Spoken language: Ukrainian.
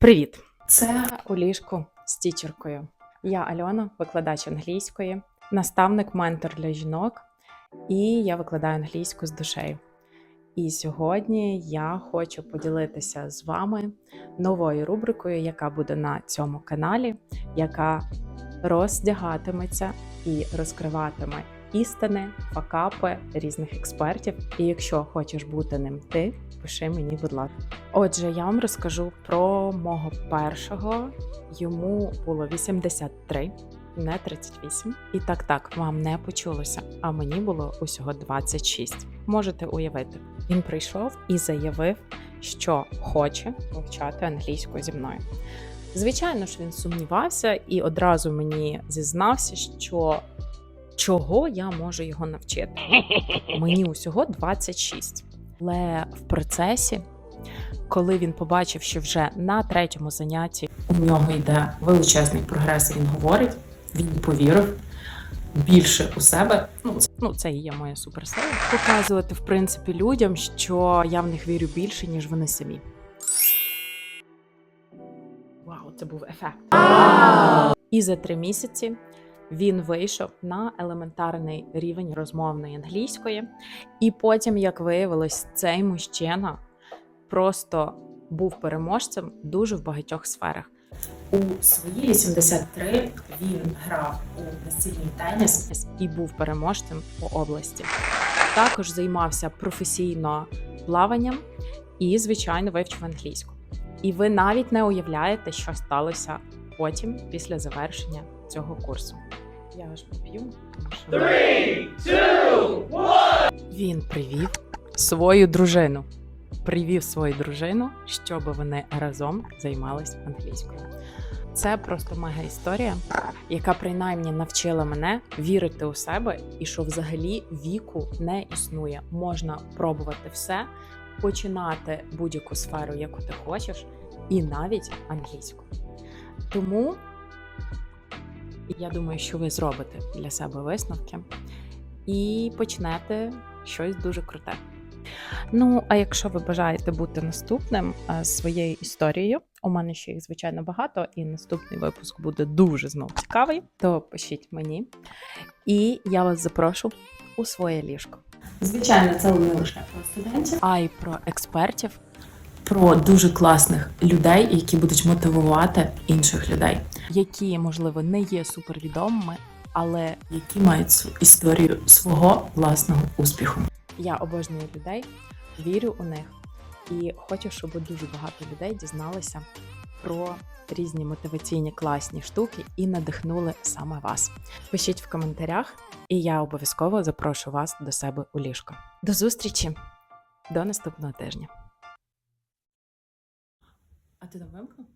Привіт! Це у ліжку з тічеркою. Я Альона, викладач англійської, наставник, ментор для жінок, і я викладаю англійську з душею. І сьогодні я хочу поділитися з вами новою рубрикою, яка буде на цьому каналі, яка роздягатиметься і розкриватиме істини, факапи різних експертів. І якщо хочеш бути ним ти, пиши мені, будь ласка. Отже, я вам розкажу про мого першого. Йому було 83, не 38. І так, так, вам не почулося. А мені було усього 26. Можете уявити. Він прийшов і заявив, що хоче вивчати англійську зі мною. Звичайно ж, він сумнівався і одразу мені зізнався, що чого я можу його навчити. Мені усього 26. Але в процесі, коли він побачив, що вже на третьому занятті у нього йде величезний прогрес, він говорить, він повірив більше у себе. Ну, це, ну, це і є моя суперсила. Показувати, в принципі, людям, що я в них вірю більше, ніж вони самі. Вау, це був ефект. І за три місяці він вийшов на елементарний рівень розмовної англійської, і потім, як виявилось, цей мужчина просто був переможцем дуже в багатьох сферах. У свої 83 він грав у настільний теніс і був переможцем по області. Також займався професійно плаванням і, звичайно, вивчив англійську. І ви навіть не уявляєте, що сталося потім, після завершення цього курсу. Я аж поп'ю. Three. Він привів свою дружину. Привів свою дружину, щоб вони разом займались англійською. Це просто мега історія, яка принаймні навчила мене вірити у себе і що взагалі віку не існує. Можна пробувати все, починати будь-яку сферу, яку ти хочеш, і навіть англійську. Тому я думаю, що ви зробите для себе висновки і почнете щось дуже круте. Ну, а якщо ви бажаєте бути наступним е, з своєю історією, у мене ще їх звичайно багато, і наступний випуск буде дуже знов цікавий, то пишіть мені. І я вас запрошу у своє ліжко. Звичайно, це не лише про студентів, а й про експертів, про дуже класних людей, які будуть мотивувати інших людей, які, можливо, не є супервідомими, але які мають історію свого власного успіху. Я обожнюю людей, вірю у них і хочу, щоб дуже багато людей дізналися про різні мотиваційні класні штуки і надихнули саме вас. Пишіть в коментарях, і я обов'язково запрошу вас до себе у ліжко. До зустрічі до наступного тижня. А ти там вимкнув?